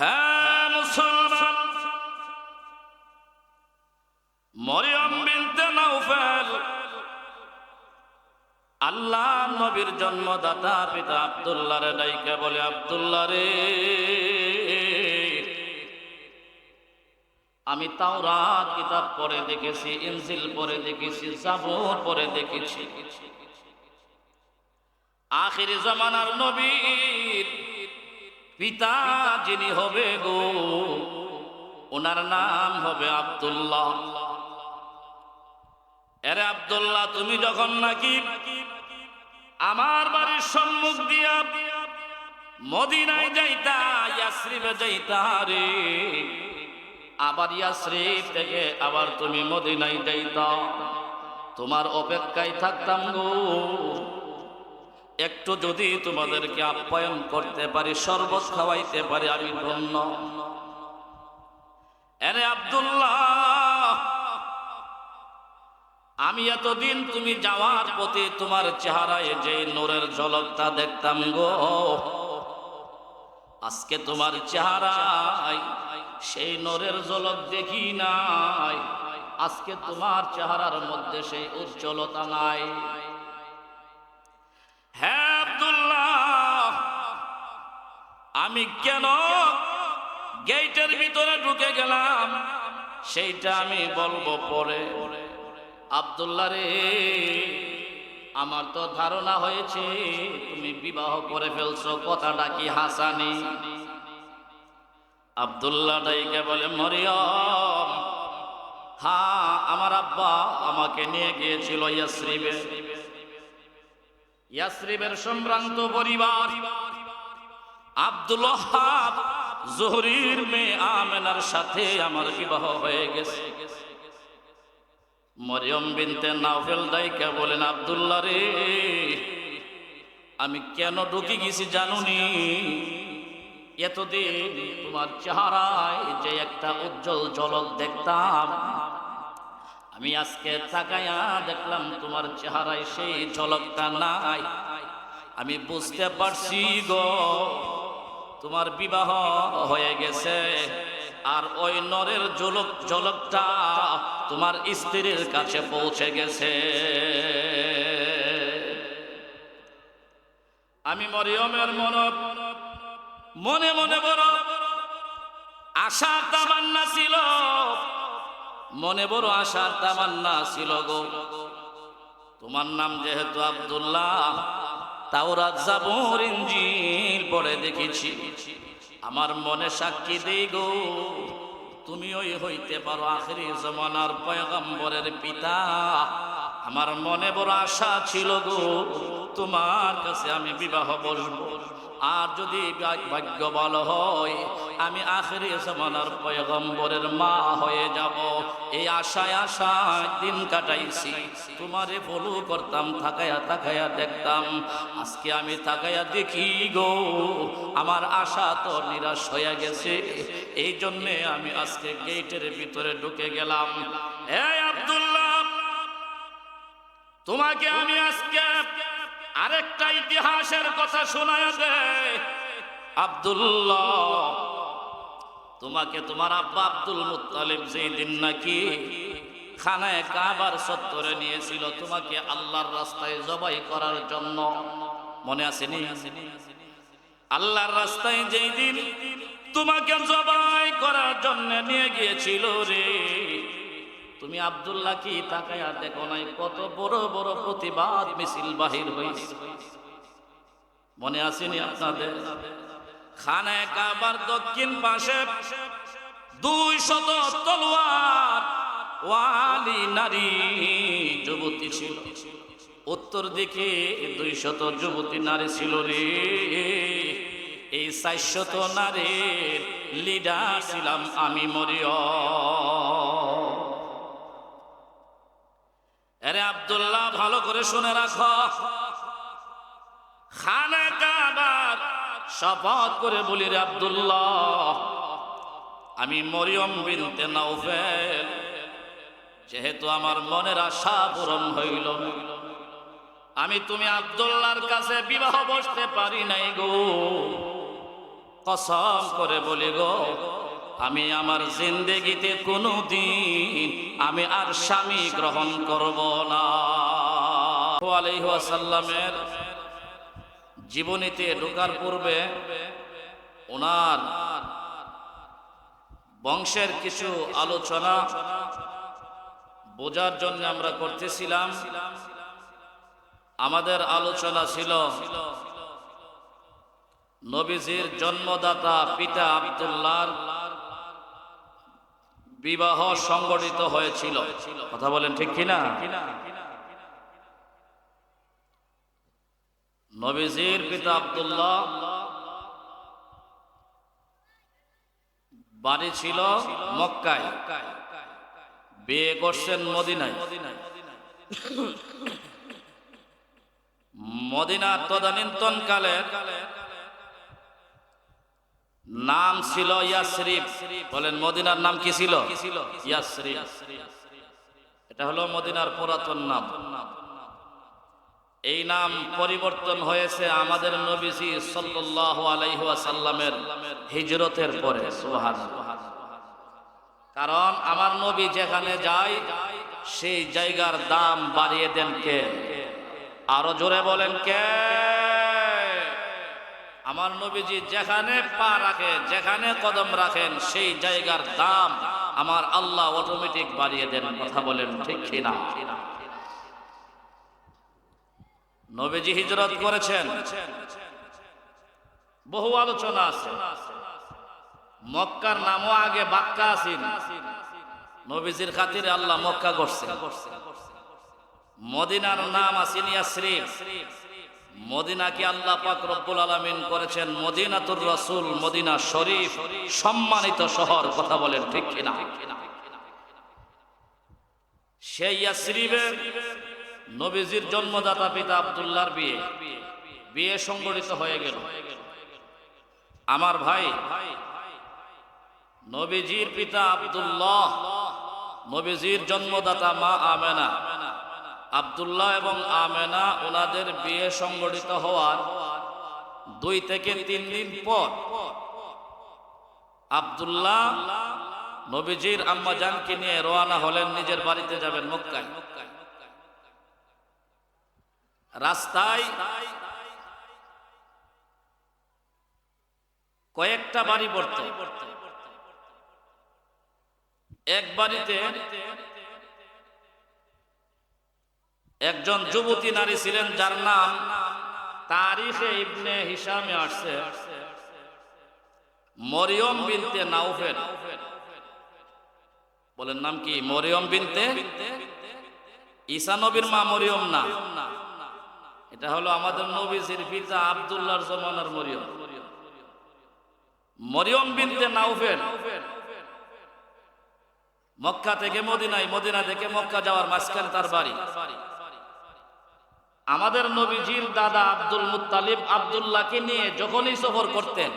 হ্যাঁ মুসলমান। মরিয়ম বিনতে নাউফেল আল্লাহ নবীর জন্মদাতা পিতা আব্দুল্লাহ রে ডাইকে বলে, আব্দুল্লাহ রে, আমি তাওরাত কিতাব পড়ে দেখেছি, ইনজিল পড়ে দেখেছি, জাবুর পড়ে দেখেছি। আখির জামানার নবীর পিতা যিনি হবে গো, ওনার নাম হবে আব্দুল্লাহ। এরে আবদুল্লাহ, তুমি যখন নাকি আমার বাড়ির সম্মুখ দিয়া মদিনায় যাইতা, ইয়াসরিবে যাইতা রে, আবার ইয়াসরিফ থেকে আবার তুমি মদিনায় যাইতা। তোমার অপেক্ষায় থাকতাম গো। একটু যদি তোমাদেরকে আপ্যায়ন করতে পারি, শরবত খাওয়াইতে পারি, আমি ধন্য। এরে আব্দুল্লাহ, আমি এতদিন তুমি যাওয়ার পথে তোমার চেহারায় যে নোরের ঝলকটা দেখতাম গো, আজকে তোমার চেহারায় সেই নোরের ঝলক দেখি নাই। আজকে তোমার চেহারার মধ্যে সেই উজ্জ্বলতা নাই। হ্যাঁ আব্দুল্লাহ, আমি কেন গেটের ভিতরে ঢুকে গেলাম? সেইটা আমি বলব পরে। আব্দুল্লাহ রে, আমার তো ধারণা হয়েছে, তুমি বিবাহ করে ফেলছো, কথাটা কি হাসানি? আব্দুল্লাহ ডাইকে বলে, মরিয়ম হ্যাঁ আমার আব্বা আমাকে নিয়ে গিয়েছিল ইয়াসরিবে। ইয়াসরিবের সম্ভ্রান্ত পরিবার আব্দুল জহরির মেয়ে আমেনার সাথে আমার বিবাহ হয়ে গেছে। মরিয়ম বিনতে নাওফেল দাইকা বলেন, আব্দুল্লাহ রে, আমি কেন ঢুকে গেছি জানুনি? এতদিন তোমার চেহারায় যে একটা উজ্জ্বল ঝলক দেখতাম আমি আজকে তাকায়া দেখলাম তোমার চেহারায় সেই ঝলকটা নাই। আমি বুঝতে পারছি গো, তোমার বিবাহ হয়ে গেছে। আর ওই নরের ঝলক, ঝলকটা তোমার স্ত্রীর কাছে পৌঁছে গেছে। আমি মরিয়মের মন মনে মনে বড় আশার তামান্না ছিল। মনে বড় আশার তামান্না ছিল গো। তোমার নাম যেহেতু আব্দুল্লাহ, তাওরাত জাবুর ইঞ্জিল পড়ে দেখেছি। আমার মনে সাক্ষী দেই গো, তুমি ওই হইতে পারো আখেরি জমানার পয়গম্বরের পিতা। আমার মনে বড় আশা ছিল গো, তোমার কাছে আমি বিবাহ বসবো। আর যদি ভাগ্য ভালো হয়, আমি আখেরি জমানার পয়গম্বরের মা হয়ে যাব। এই আশায় আশায় দিন কাটাইছি। তোমারে ফলো করতাম, থাকায়া থাকায়া দেখতাম। আজকে আমি থাকায়া দেখি গো, আমার আশা তো নিরাশ হয়ে গেছে। এই জন্যে আমি আজকে গেটের ভিতরে ঢুকে গেলাম। এই আব্দুল্লাহ, তোমাকে আমি আজকে আরেকটা ইতিহাসের কথা শোনায় দে। আব্দুল্লাহ, তোমাকে তোমার আব্বা আব্দুল মুত্তালিব যেই দিন নাকি খানায় কাবার সত্তরে নিয়েছিল, তোমাকে আল্লাহর রাস্তায় জবাই করার জন্য মনে আসেনি আল্লাহর রাস্তায় যেই দিন তোমাকে জবাই করার জন্য নিয়ে গিয়েছিল রে। তুমি আব্দুল্লাহ কি তাকায়া দেখো নাই? কত বড় বড় প্রতিবাদ মিছিল বাহির হয়েছে মনে আসেনি আপনাদের? খানায় কাবার দক্ষিণ পাশে দুই শত তলোয়ার ওয়ালি নারী যুবতী ছিল। উত্তর দিকে দুই শত যুবতী নারী ছিল রে। এই চারশত নারীর লিডার ছিলাম আমি মরিয় আরে আব্দুল্লাহ, ভালো করে শুনে রাখো। খানা কাবার শপথ করে বলি রে আব্দুল্লাহ, আমি মরিয়ম বিনতে নাউফেল যেহেতু আমার মনের আশা পূরণ হইল, আমি তুমি আব্দুল্লাহর কাছে বিবাহ বসতে পারি নাই গো। কসম করে বলি গো আমি আমার জিন্দেগিতে কোনো দিন আমি আর স্বামী গ্রহণ করব না। জীবনীতে ঢোকার পূর্বে ওনার বংশের কিছু আলোচনা বোঝার জন্য আমরা করতেছিলাম। আমাদের আলোচনা ছিল নবীজির জন্মদাতা পিতা আব্দুল্লাহর বিবাহ সংগঠিত হয়েছিল। কথা বলেন ঠিক কিনা? নবীজির পিতা আব্দুল্লাহ বাড়ি ছিল মক্কায়। বিয়ে করছেন মদিনায়। মদিনা তদানীন্তন কালের নাম ছিল ইয়াসরিফ। বলেন, মদিনার নাম কি ছিল? ইয়াসরিফ। এটা হলো মদিনার পুরাতন নাম। এই নাম পরিবর্তন হয়েছে আমাদের নবীজি সাল্লাল্লাহু আলাইহি ওয়াসাল্লামের হিজরতের পরে, সুবহানাল্লাহ। কারণ আমার নবী যেখানে যায়, সেই জায়গার দাম বাড়িয়ে দেন কে? আরও জোরে বলেন কে? আমার নবীজি যেখানে পা রাখে যেখানে কদম রাখেন, সেই জায়গার দাম আমার আল্লাহ অটোমেটিক বাড়িয়ে দেন, কথা বলেন ঠিক কিনা? নবীজি হিজরত করেছেন। বহু আলোচনা আছে। মক্কার নামও আগে বাক্কা আসিন নবীজির খাতিরে আল্লাহ মক্কা করছে মদিনার নাম আসিন ইয়াসরিফ। মদিনাকে আল্লাহ পাক রব্বুল আলামিন করেছেন মদিনাতুর রাসূল, মদিনা শরীফ, সম্মানিত শহর, কথা বলেন ঠিক কিনা? সেই ইয়াসরিফে নবীজির জন্মদাতা পিতা আব্দুল্লাহর বিয়ে। বিয়ে সংগঠিত হয়ে গেল। আমার ভাই, নবীজির পিতা আব্দুল্লাহ, নবীজির জন্মদাতা মা আমেনা। আব্দুল্লাহ এবং আমেনা ওনাদের বিয়ে সংগঠিত হওয়ার দুই থেকে তিন দিন পর আব্দুল্লাহ নবীজির আম্মা জানকে নিয়ে রওনা হলেন, নিজের বাড়িতে যাবেন মক্কায়। রাস্তায় কয়েকটা বাড়ি পড়ত। এক বাড়িতে একজন যুবতী নারী ছিলেন, যার নাম তারিখে ইবনে হিসামে আসছে। মরিয়ম বিনতে নাউফেল বলেন নাম কি? মরিয়ম বিনতে? ঈসা নবীর মা মরিয়ম না। এটা হলো আমাদের নবীজির পিতা আব্দুল্লাহর জমানার মরিয়ম। মরিয়ম বিনতে নাউফেল মক্কা থেকে মদিনায়, মদিনা থেকে মক্কা যাওয়ার মাঝখানে তার বাড়ি। আমাদের নবীজির দাদা আব্দুল মুত্তালিব আব্দুল্লাহকে নিয়ে যখনই সফর করতেন,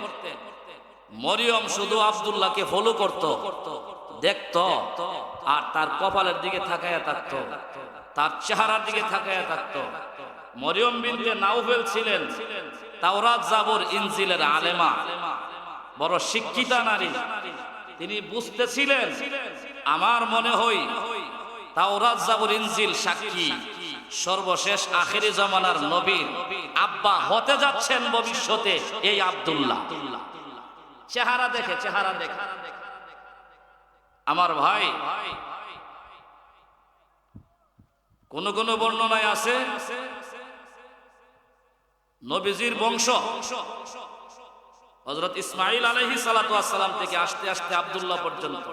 মরিয়ম শুধু আব্দুল্লাহকে ফলো করত, দেখত আর তার কপালের দিকে থাকায়া থাকতো, তার চেহারার দিকে থাকায়া থাকতো। মরিয়ম বিনতে নাউফেল ছিলেন তাওরাত জাবর ইনজিলের আলেমা, বড় শিক্ষিতা নারী। তিনি বুঝতেছিলেন, আমার মনে হই তাওরাত জাবর ইনজিল সাক্ষী। সর্বশেষ আখেরি জমানার নবীর আব্বা হতে যাচ্ছেন ভবিষ্যতে এই আব্দুল্লাহ। চেহারা দেখে চেহারা দেখে। আমার ভাই, কোন কোন বর্ণনায় আছে? নবীজির বংশ। হজরত ইসমাইল আলহি সালাম থেকে আসতে আসতে আবদুল্লাহ পর্যন্ত।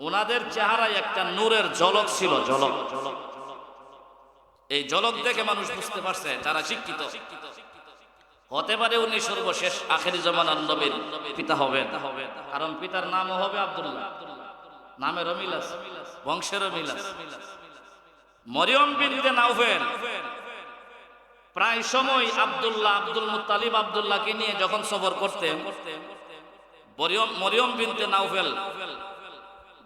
ওনাদের চেহারায় একটা নূরের ঝলক ছিল, ঝলক। এই ঝলক দেখে মানুষ বুঝতে পারছে তারা শিক্ষিত। হতে পারে উনি সর্বশেষ আখেরি জমানার নবীর পিতা হবেন। কারণ পিতার নামও হবে আব্দুল্লাহ। আছে বংশেরও মিল আছে। মরিয়ম বিনতে নাউফেল। প্রায় সময় আব্দুল্লাহ, আব্দুল মুত্তালিব আব্দুল্লাহকে নিয়ে যখন সফর করতেন মরিয়ম বিনতে নাউফেল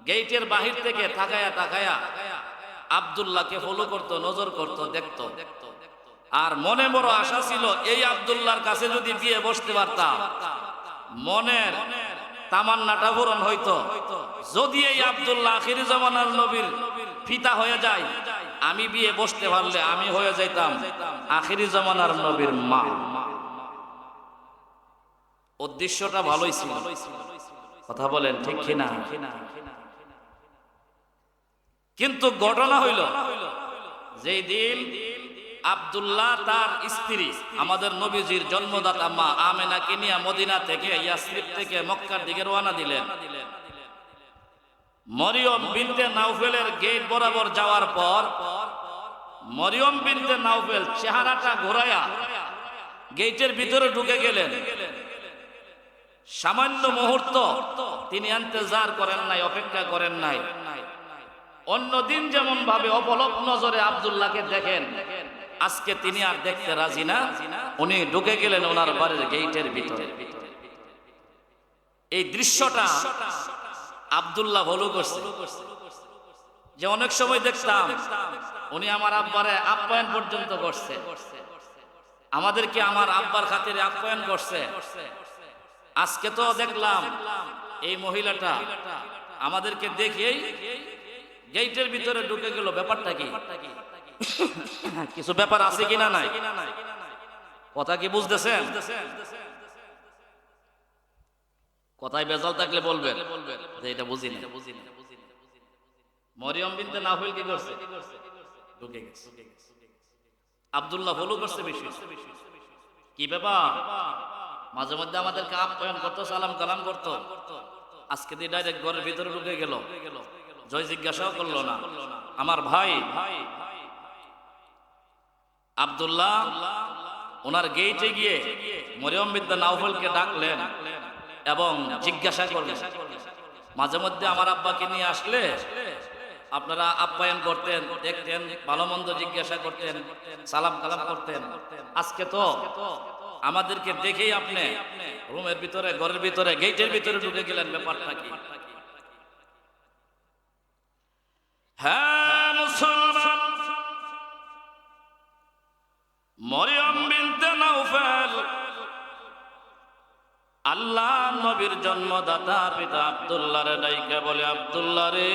গেইটের বাহির থেকে তাকায়া তাকায়া আব্দুল্লাহকে ফলো করত, নজর করত, দেখত। আর মনে বড় আশা ছিল, এই আব্দুল্লাহর কাছে যদি বিয়ে বসতে পারতাম, মনের তামান্নাটা পূরণ হইতো। যদি এই আব্দুল্লাহ আখির জামানার নবীর পিতা হয়ে যায়, আমি বিয়ে বসতে পারলে আমি হয়ে যাইতাম আখিরি জামানার নবীর মা। উদ্দেশ্যটা ভালোই ছিল। কথা বলেন, ঠিক কিনা? কিন্তু ঘটনা হইল, যেই দিন আব্দুল্লাহ তার স্ত্রী, আমাদের নবীজির জন্মদাতা মা আমেনাকে নিয়ে মদিনা থেকে ইয়াসরিফ থেকে মক্কার দিকে রওনা দিলেন। মরিয়ম বিনতে নাউফেলের গেট বরাবর যাওয়ার পর মরিয়ম বিনতে নাউফেল চেহারাটা ঘোরায়া গেটের ভিতরে ঢুকে গেলেন। সামান্য মুহূর্ত তিনি আন্তজার করেন নাই, অপেক্ষা করেন নাই। অন্যদিন যেমন ভাবে অপলক নজরে আবদুল্লাহকে দেখেন, আজকে তিনি আর দেখতে রাজি না। উনি ঢুকে গেলেন ওনার বাড়ির গেটের ভিতরে। এই দৃশ্যটা আব্দুল্লাহ ভালো করছে। যে অনেক সময় দেখতাম, উনি আমার আব্বারে আপ্যায়ন পর্যন্ত করছে। আমাদেরকে আমার আব্বার খাতিরে আপ্যায়ন করছে। আজকে তো দেখলাম, এই মহিলাটা আমাদেরকে দেখেই গেটের ভিতরে ঢুকে গেল, ব্যাপারটা কি? কিছু ব্যাপার আছে কিনা নাই? কথা কি বুঝতেছেন? কথায় বেজাল থাকলে বলবেন যে এটা বুঝি না মরিয়ম বিনতে নাফিল কি করছে? ঢুকে গেছে। আব্দুল্লাহ করছে কি ব্যাপার? মাঝে মধ্যে আমাদেরকে আপ্যায়ন করতো সালাম কালাম করতো। আজকে দিয়ে ডাইরেক্ট ঘরের ভিতরে ঢুকে গেল। জয় জিজ্ঞাসাও করল না। আমার ভাই আব্দুল্লাহ, ওনার গেইটে গিয়ে মরিয়ম বিদ্যা নাওফলকে ডাকলেন এবং জিজ্ঞাসা করলেন। মাঝে মধ্যে আমার আব্বাকে নিয়ে আসলে আপনারা আপ্যায়ন করতেন, দেখতেন, ভালো মন্দ জিজ্ঞাসা করতেন, সালাম কালাম করতেন। আজকে তো আমাদেরকে দেখেই আপনি রুমের ভিতরে, ঘরের ভিতরে গেটের ভিতরে ঢুকে গেলেন ব্যাপারটা কি? হ্যাঁ মুসলমান। মরিয়ম বিনতে নাউফেল আল্লাহ নবীর জন্মদাতা পিতা আব্দুল্লাহ রে ডাইকে বলে, আব্দুল্লাহ রে,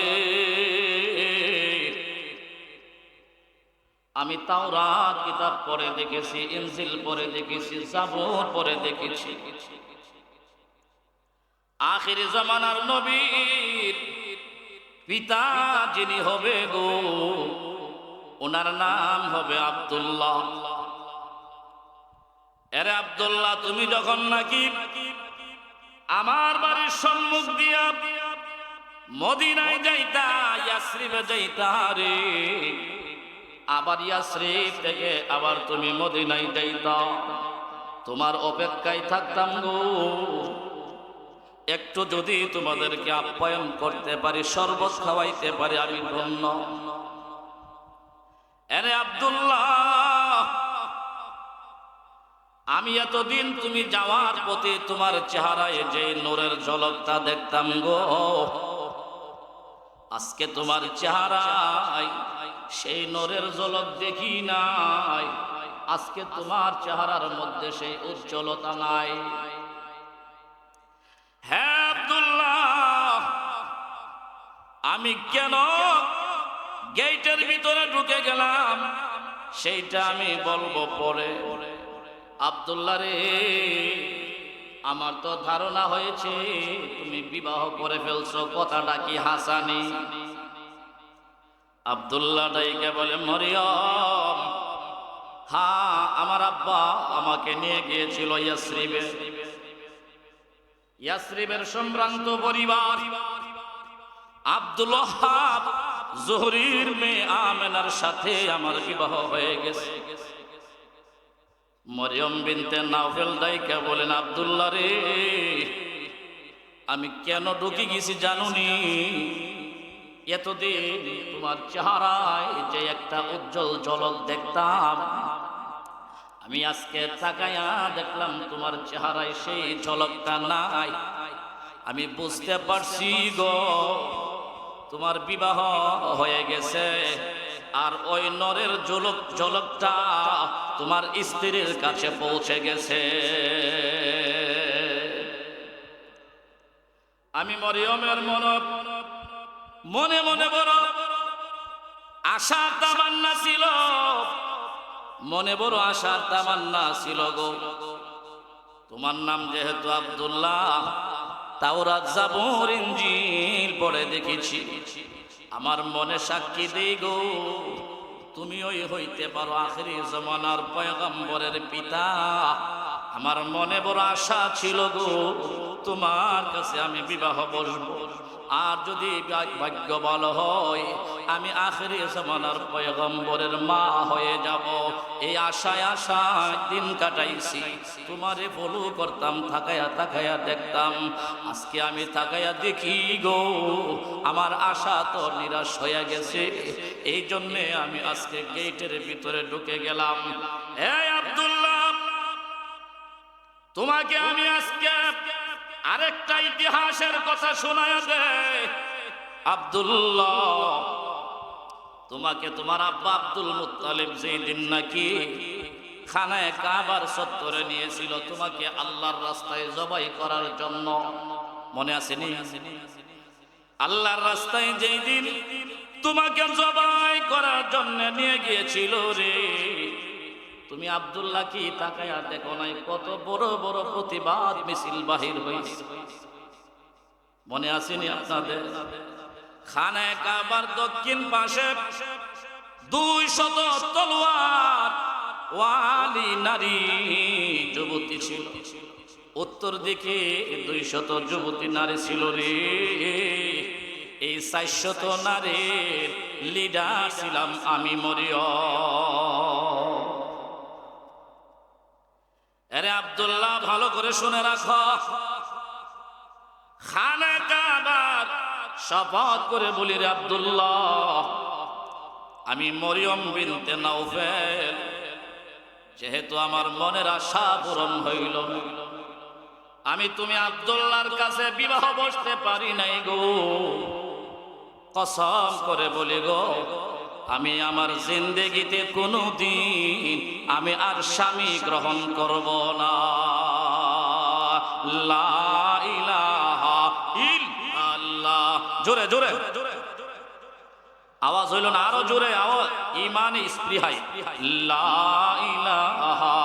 আমি তাওরাত কিতাব পড়ে দেখেছি, ইনজিল পড়ে দেখেছি, জাবুর পড়ে দেখেছি। আখির জামানার নবীর পিতা যিনি হবে গো, ওনার নাম হবে আব্দুল্লাহ। এরে আব্দুল্লাহ, তুমি যখন নাকি আমার বাড়ির সম্মুখ দিয়া মদিনায় যাইতা, ইয়াসরিবে যাইতা রে, আবার ইয়াসরিফ থেকে আবার তুমি মদিনায় যাইতা। তোমার অপেক্ষায় থাকতাম গো। একটু যদি তোমাদেরকে আপ্যায়ন করতে পারি, শরবত খাওয়াইতে পারি, আমি ধন্য। এরে আব্দুল্লাহ, আমি এতদিন তুমি যাওয়ার পথে তোমার চেহারায় যে নোরের ঝলকটা দেখতাম গো, আজকে তোমার চেহারায় সেই নোরের ঝলক দেখি নাই। আজকে তোমার চেহারার মধ্যে সেই উজ্জ্বলতা নাই। আমি কেন গেটের ভিতরে ঢুকে গেলাম? সেইটা আমি বলব পরে। আব্দুল্লাহ রে, আমার তো ধারণা হয়েছে তুমি বিবাহ করে ফেলছো, কথাটা কি হাসানি? আব্দুল্লাহ ডাইকে বলে, মরিয়ম হ্যাঁ আমার আব্বা আমাকে নিয়ে গিয়েছিল ইয়াসরিবে। ইয়াসরিবের সম্ভ্রান্ত পরিবার আব্দুল ওহাব জহরির মেয়ে আমেনার সাথে আমার বিবাহ হয়ে গেছে। মরিয়ম বিনতে নাওফেল দাইকা বলেন, আব্দুল্লাহ রে, আমি কেন ঢুকে গেছি জানুনি? এতদিন তোমার চেহারায় যে একটা উজ্জ্বল ঝলক দেখতাম, আমি আজকে তাকায়া দেখলাম তোমার চেহারায় সেই ঝলকটা নাই। আমি বুঝতে পারছি গো তোমার বিবাহ হয়ে গেছে। আর ওই নরের ঝলক ঝলকটা তোমার স্ত্রীর কাছে পৌঁছে গেছে। আমি মরিয়মের মনত মনে মনে বড় আশার তামান্না ছিল। মনে বড় আশার তামান্না ছিল গো। তোমার নাম যেহেতু আব্দুল্লাহ তাওরাত জাবুর ইঞ্জিল পড়ে দেখেছি। আমার মনে সাক্ষী দেই গো, তুমি ওই হইতে পারো আখেরি জমানার পয়গম্বরের পিতা। আমার মনে বড় আশা ছিল গো, তোমার কাছে আমি বিবাহ বসবো। আর যদি ভাগ্য ভালো হয় আমি আখেরি জমানার পয়গম্বরের মা হয়ে যাব। এই আশায় আশায় দিন কাটাইছি। তোমারে ফলো করতাম, থাকায়া থাকায়া দেখতাম। আজকে আমি থাকায়া দেখি গো, আমার আশা তো নিরাশ হয়ে গেছে। এই জন্যে আমি আজকে গেটের ভিতরে ঢুকে গেলাম। এই আব্দুল্লাহ, তোমাকে আমি আজকে আরেকটা ইতিহাসের কথা শোনায় দে। আব্দুল্লাহ তোমাকে তোমার আব্বা আব্দুল মুত্তালিব যেই দিন নাকি খানায় কাবার সত্তরে নিয়েছিল, তোমাকে আল্লাহর রাস্তায় জবাই করার জন্য মনে আসেনি আল্লাহর রাস্তায় যেই দিন তোমাকে জবাই করার জন্য নিয়ে গিয়েছিল রে। তুমি আব্দুল্লাহ কি তাকায়া দেখো নাই? কত বড় বড় প্রতিবাদ মিছিল বাহির হয়েছে মনে আসেনি আপনাদের? খানায় কাবার দক্ষিণ পাশে দুই শত তলোয়ার ওয়ালি নারী যুবতী ছিল। উত্তর দিকে দুই শত যুবতী নারী ছিল রে। এই চারশত নারীর লিডার ছিলাম আমি মরিয়। আরে আব্দুল্লাহ, ভালো করে শুনে রাখো। খানা কাবার শপথ করে বলি রে আব্দুল্লাহ, আমি মরিয়ম বিনতে নাউফেল যেহেতু আমার মনের আশা পূরণ হইল, আমি তুমি আব্দুল্লাহর কাছে বিবাহ বসতে পারি নাই গো। কসম করে বলি গো, আমি আমার জিন্দেগিতে কোনো দিন আমি আর স্বামী গ্রহণ করব না। লা জোরে জোরে। আওয়াজ হইল না আরও জোরে আওয়াজ। ইমান স্পৃহাই লা ইলাহা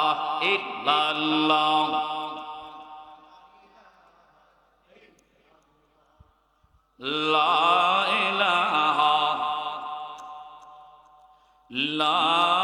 লা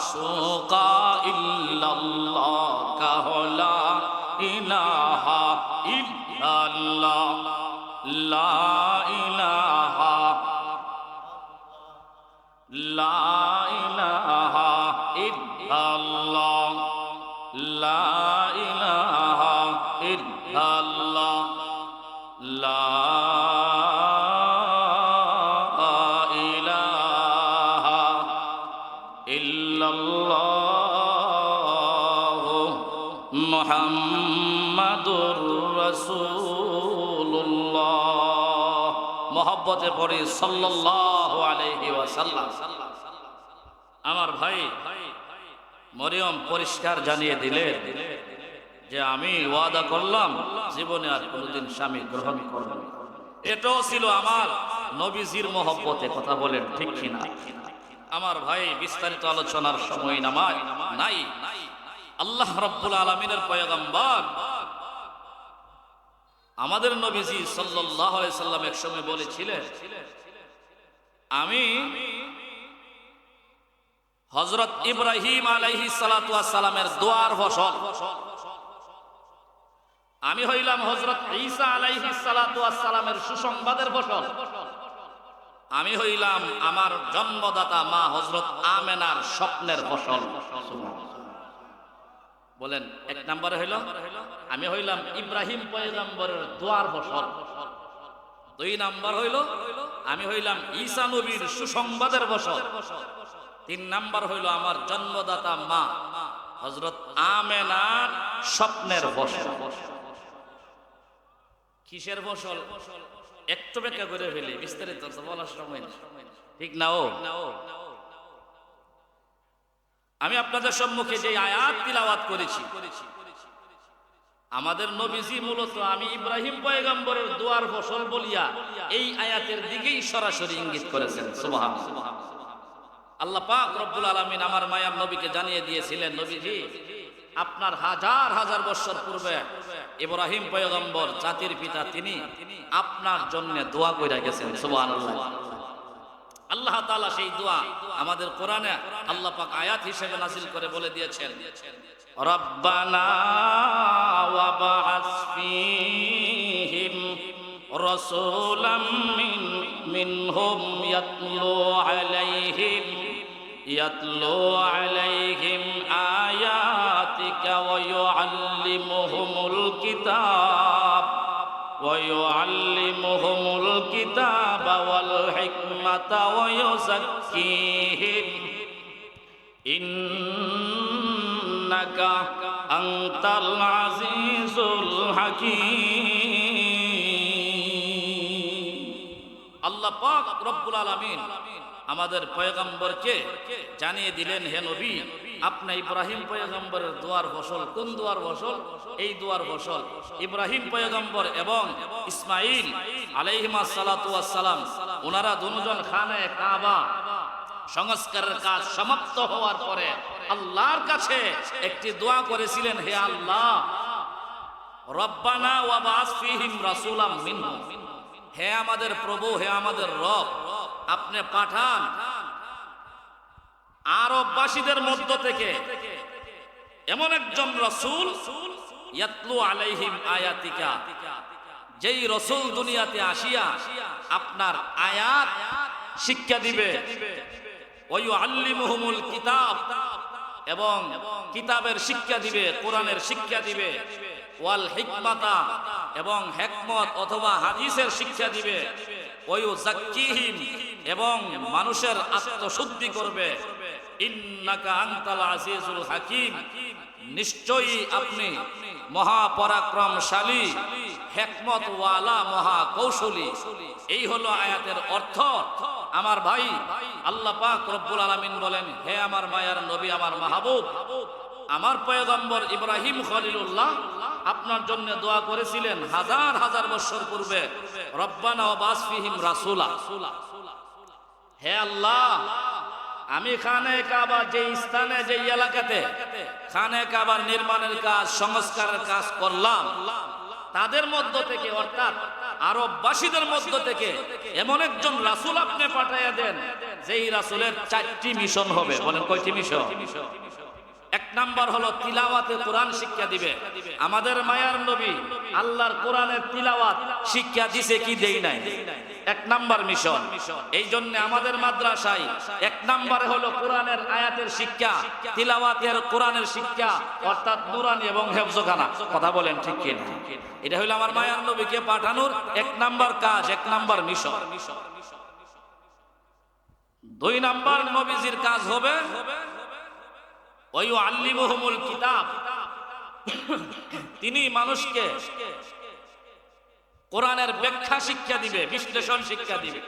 মাশুকা মুহাম্মাদুর রাসূলুল্লাহ। মহব্বতে পড়ে সাল্লাল্লাহু আলাইহি ওয়াসাল্লাম। আমার ভাই মরিয়ম পরিষ্কার জানিয়ে দিলেন যে আমি ওয়াদা করলাম, জীবনে আর কোনোদিন স্বামী গ্রহণ করব। এটাও ছিল আমার নবীজির মহব্বতে, কথা বলেন ঠিক কিনা? আমার ভাই বিস্তারিত আলোচনার সময় নামায় নাই। আল্লাহ রব্বুল আলমিনের পয়গম্বর। আমাদের নবীজি সাল্লাহ সাল্লাম এক সময় বলেছিলেন, আমি হজরত ইব্রাহিম আলাইহি সালামের দোয়ার ফসল। আমি হইলাম হজরত ঈসা আলাইহিস সালাতু সালামের সুসংবাদের ফসল। আমি হইলাম আমার জন্মদাতা মা হজরত আমেনার স্বপ্নের ফসল। বলেন এক নম্বরে হইল আমি হইলাম ইব্রাহিম পয়গম্বরের দোয়ার ফসল। দুই নাম্বার হইল আমি হইলাম ঈসা নবীর সুসংবাদের ফসল। তিন নাম্বার হইল আমার জন্মদাতা মা হজরত আমেনার স্বপ্নের ফসল। কিসের ফসল? একটু ব্যাখ্যা করে ফেলি বিস্তারিত বলার সময়। ঠিক না ও? আমি আপনাদের সম্মুখে যে আয়াত তিলাওয়াত করেছি, আমাদের নবীজি মূলত আমি ইব্রাহিম পয়গম্বরের দুয়ার ফসল বলিয়া এই আয়াতের দিকেই সরাসরি ইঙ্গিত করেছেন। সুবহান আল্লাহ পাক রব্বুল আলামিন আমার মায়ার নবীকে জানিয়ে দিয়েছিলেন, নবীজি, আপনার হাজার হাজার বছর পূর্বে ইব্রাহিম পয়গম্বর জাতির পিতা তিনি আপনার জন্য দোয়া কইরা গেছেন। সুবহানাল্লাহ। আল্লাহ তালা সেই দোয়া আমাদের কোরআনে আল্লাহ পাক আয়াত হিসেবে নাজিল করে বলে দিয়েছেন। রব্বানা ওয়াবা'আস ফীহিম রাসূলাম মিন, মিনহুম ইয়াতলু আলাইহিম ইয়াতলু আলাইহিম ويزكيهم إنك أنت العزيز الحكيم আল্লাহ পাক রব্বুল আলামিন আমাদের পয়গম্বরকে জানিয়ে দিলেন হে নবী আপনি ইব্রাহিম পয়গম্বরের দোয়ার ফসল কোন দোয়ার ফসল এই দোয়ার ফসল ইব্রাহিম পয়গম্বর এবং ইসমাইল আলাইহিমা সালাতু সালাম ওনারা দুজন খানে কাবা। সংস্কারের কাজ সমাপ্ত হওয়ার পরে আল্লাহর কাছে একটি দোয়া করেছিলেন, হে আল্লাহ, রব্বানা হে আমাদের প্রভু, হে আমাদের রব, আপনি পাঠান আরববাসীদের মধ্য থেকে এমন একজন রসুল, ইয়াতলু আলাইহিম আয়াতিকা। যেই রসুল দুনিয়াতে আসিয়া আপনার আয়াত শিক্ষা দিবে কিতাব এবং কিতাবের শিক্ষা দিবে, কোরআনের শিক্ষা দিবে, ওয়াল হিকমাতা এবং হেকমত অথবা হাদিসের শিক্ষা দিবে এবং মানুষের আত্মশুদ্ধি করবে। হাকিম, নিশ্চয়ই আপনি মহাপরাক্রমশালী। হেকমত ওয়ালা মহা কৌশলী এই হলো আয়াতের অর্থ। আমার ভাই, আল্লাহ পাক রব্বুল আলামিন বলেন, হে আমার মায়ার নবী, আমার মাহবুব, আমার পয়গম্বর ইব্রাহিম খলিলুল্লাহ, আপনার জন্য দোয়া করেছিলেন হাজার হাজার বছর পূর্বে, রব্বানা বাসফিহিম রাসূলা। হে আল্লাহ, আমি খানে কাবা যে স্থানে যে এলাকাতে, খানে কাবার নির্মাণের কাজ, সংস্কারের কাজ করলাম। তাদের মধ্য থেকে, অর্থাৎ আরববাসীদের মধ্য থেকে এমন একজন রাসুল আপনি পাঠাইয়া দেন, যেই রাসুলের চারটি মিশন হবে। বলেন কয়টি মিশন? এক নাম্বার হলো তিলাওয়াতে কোরআন শিক্ষা দিবে। আমাদের মায়ার নবী আল্লাহর কোরআনের তিলাওয়াত শিক্ষা দিছে কি দেই নাই? এক নাম্বার মিশন। এই জন্য আমাদের মাদ্রাসায় এক নাম্বারে হলো কোরআনের আয়াতের শিক্ষা, তিলাওয়াতের কোরআনের শিক্ষা, অর্থাৎ নুরানি এবং হেফজখানা। কথা বলেন ঠিক কি না এটা হলো আমার মায়ার নবীকে পাঠানোর এক নাম্বার কাজ, এক নাম্বার মিশন। দুই নাম্বার নবীজির কাজ হবে ওই আল্লিমুহুমুল কিতাব। তিনি মানুষকে কোরআনের ব্যাখ্যা শিক্ষা দিবে, বিশ্লেষণ শিক্ষা দিবে।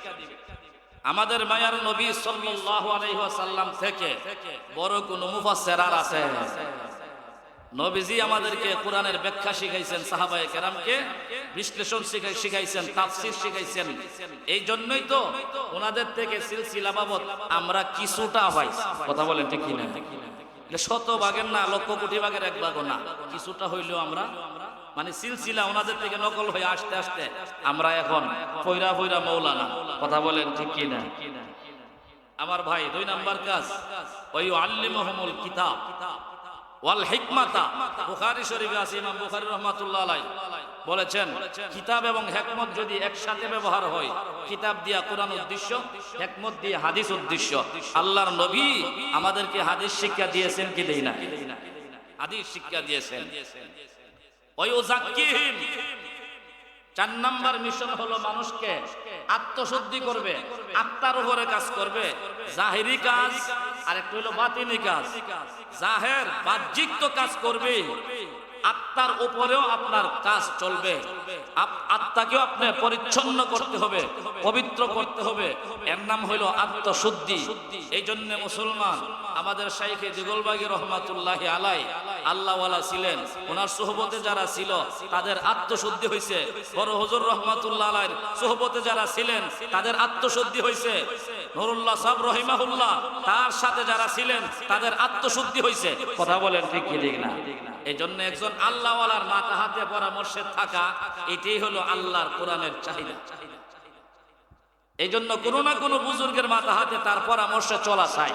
আমাদের মায়ার নবী সাল্লাল্লাহু আলাইহি ওয়াসাল্লাম থেকে বড় কোন মুফাসসির আছে। নবীজি আমাদেরকে কোরআনের ব্যাখ্যা শিখাইছেন, সাহাবায়ে কেরামকে বিশ্লেষণ শিখাই শিখাইছেন শিখাইছেন। এই জন্যই তো ওনাদের থেকে সিলসিলা বাবদ আমরা কিছুটা কথা বলেন ঠিক কিনা? শত ভাগের না, লক্ষ কোটি ভাগের এক ভাগও না। কিছুটা হইলেও আমরা মানে সিলসিলা ওনাদের থেকে নকল হয়ে আসতে আসতে আমরা এখন ফৈরা ফৈরা মৌলানা। কথা বলেন ঠিক কিনা? আমার ভাই, দুই নাম্বার কাজ। ওই আল্লিমহমুল কিতাব ওয়াল হিকমাতা। বুখারী শরীফে আছে, ইমাম বুখারী রাহমাতুল্লাহ আলাইহি। বলেছেন, কিতাব এবং হেকমত যদি একসাথে ব্যবহার হয়, কিতাব দিয়া কোরআন উদ্দেশ্য, হেকমত দিয়ে হাদিস উদ্দেশ্য। আল্লাহর নবী আমাদেরকে হাদিস শিক্ষা দিয়েছেন কি দেই না হাদিস শিক্ষা দিয়েছেন। চার নাম্বার মিশন হলো মানুষকে আত্মশুদ্ধি করবে, আত্মার উপরে কাজ করবে। জাহেরি কাজ আর একটা হলো বাতিনি কাজ। জাহের বাহ্যিক তো কাজ করবে আত্মার উপরেও আপনার কাজ চলবে। আত্মাকেও আপনি পরিচ্ছন্ন করতে হবে, পবিত্র করতে হবে। এর নাম হইল আত্মশুদ্ধি। এই জন্য মুসলমান, আমাদের শাইখে দিগলবাগী রহমাতুল্লাহ আলাই, আল্লাহওয়ালা ছিলেন। ওনার সোহবতে যারা ছিল, তাদের আত্মশুদ্ধি হয়েছে বড় হজুর রহমাতুল্লাহ আলাইর সোহবতে যারা ছিলেন, তাদের আত্মশুদ্ধি হয়েছে নুরুল্লাহ সাহ রহিমাহুল্লাহ, তার সাথে যারা ছিলেন, তাদের আত্মশুদ্ধি হয়েছে কথা বলেন ঠিক কি ঠিক না? এই জন্য একজন আল্লাহওয়ালার মাথা হাতে পরামর্শে থাকা, এটাই হলো আল্লাহর কোরআনের চাহিদা। এই জন্য কোনো না কোনো বুজুর্গের মাথা হাতে তার পরামর্শে চলা চাই।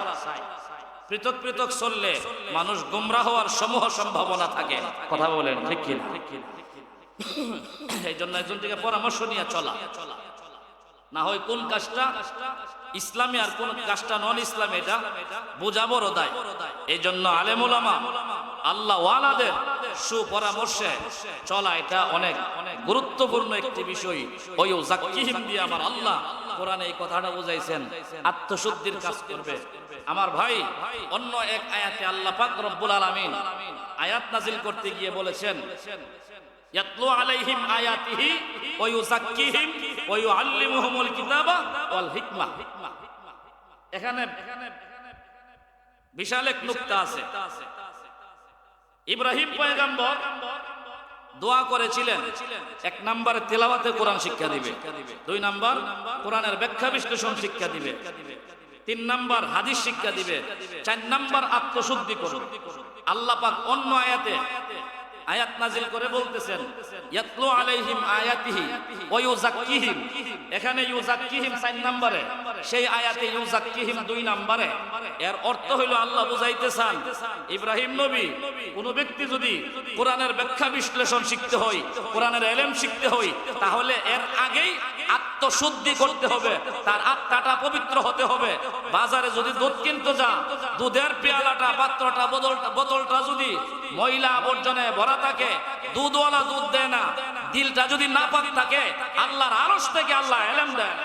পৃথক পৃথক চললে মানুষ গুমরা হওয়ার সমূহ সম্ভাবনা থাকে। কথা বলেন ঠিক কিনা এই জন্য একজন থেকে পরামর্শ নিয়ে চলা। না হয় কোন কাজটা ইসলামী আর কোন কাজটা নন ইসলামী এটা বোঝা বড় দায় এই জন্য আলেমুলামা আল্লাহ ওয়ালাদের সুপরামর্শে চলা এটা অনেক গুরুত্বপূর্ণ একটি বিষয়। ওই জাকিহিম দিয়ে আমার আল্লাহ কোরআনে এই কথাটা বুঝাইছেন, আত্মশুদ্ধির কাজ করবে। আমার ভাই, অন্য এক আয়াতে আল্লাহ পাক রব্বুল আয়াত নাজিল করতে গিয়ে বলেছেন ইয়াতলু আলাইহিম আয়াতিহি ওয়া ইউযাক্কিহিম ওয়া ইউআল্লিমুহুমুল কিতাবা ওয়াল হিকমা। এখানে বিশাল এক নুকতা আছে। ইব্রাহিম পয়গাম্বর দোয়া করেছিলেন, এক নম্বরে তেলাওয়াতে কোরআন শিক্ষা দিবে, দুই নাম্বার কোরআনের ব্যাখ্যা বিশ্লেষণ শিক্ষা দিবে, তিন নাম্বার হাদিস শিক্ষা দিবে, চার নাম্বার আত্মশুদ্ধি করবে আল্লাহ অন্য আয়াতে আয়াত নাজিল করে বলতেছেন, ইয়াতলু আলাইহিম আয়াতিহি ওয়া ইউযাক্কিহিম। এখানে ইউযাক্কিহিম চার নম্বরে, সেই আয়াতে ইউযাক্কিহিম দুই নম্বরে। এর অর্থ হইল আল্লাহ বুঝাইতে চান, ইব্রাহিম নবী কোন ব্যক্তি যদি কোরআনের ব্যাখ্যা বিশ্লেষণ শিখতে হয়, কোরআনের এলেম শিখতে হয়, তাহলে এর আগেই আত্মশুদ্ধি করতে হবে, তার আত্মাটা পবিত্র হতে হবে। বাজারে যদি দুধ কিনতে যা দুধের পেয়ালাটা, পাত্রটা, বোতলটা বোতলটা যদি ময়লা আবর্জনায় ভরা থাকে, দুধওয়ালা দুধ দেয় না। দিলটা যদি না পাক থাকে, আল্লাহর আরশ থেকে আল্লাহ এলেম দেয়।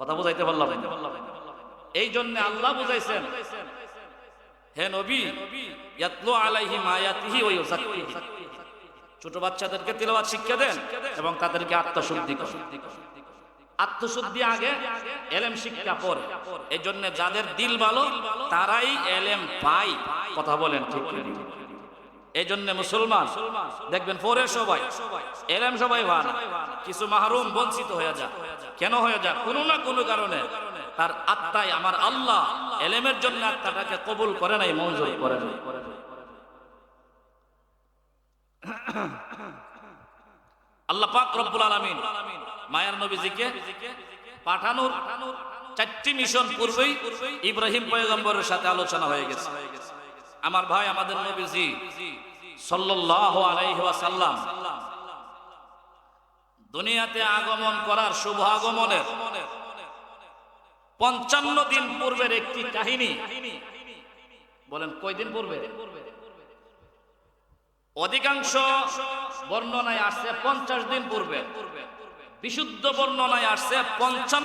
কথা বুঝাইতে পারলাম? এই জন্য আল্লাহ বুঝাইছেন, হে নবী, ইয়াতলু আলাইহিম আয়াতিহি ওয়া ইউযাক্কিহিম ছোট বাচ্চাদেরকে তিলাওয়াত শিক্ষা দেন এবং তাদেরকে আত্মশুদ্ধি আত্মশুদ্ধি আগে, এলেম শিক্ষা পরে। এই জন্য যাদের দিল ভালো, তারাই এলেম পায়, কথা বলেন ঠিক? এই জন্য মুসলমান, দেখবেন পরে সবাই, এলেম সবাই ভালো। কিছু মাহরুম বঞ্চিত হয়ে যা কেন হয়ে যা কোনো না কোনো কারণে। তার আত্মায় আমার আল্লাহ। এলেমের জন্য আত্মাটাকে কবুল করে নাই মঞ্জুর করে নাই। আল্লাহ পাক রব্বুল আলামিন মায়ার নবীজিকে পাঠানোর চারটি মিশন পূর্বেই ইব্রাহিম পয়গম্বরের সাথে আলোচনা হয়ে গেছে। আমার ভাই, আমাদের নবীজি সাল্লাল্লাহু আলাইহি ওয়াসাল্লাম দুনিয়াতে আগমন করার শুভ আগমনের পঞ্চান্ন দিন পূর্বের একটি কাহিনী বলেন, কয়দিন পূর্বে? অধিকাংশ বর্ণনায় আসছে পঞ্চাশ দিন পূর্বে। বিশুদ্ধ বর্ণনায় আসছে পঞ্চান্ন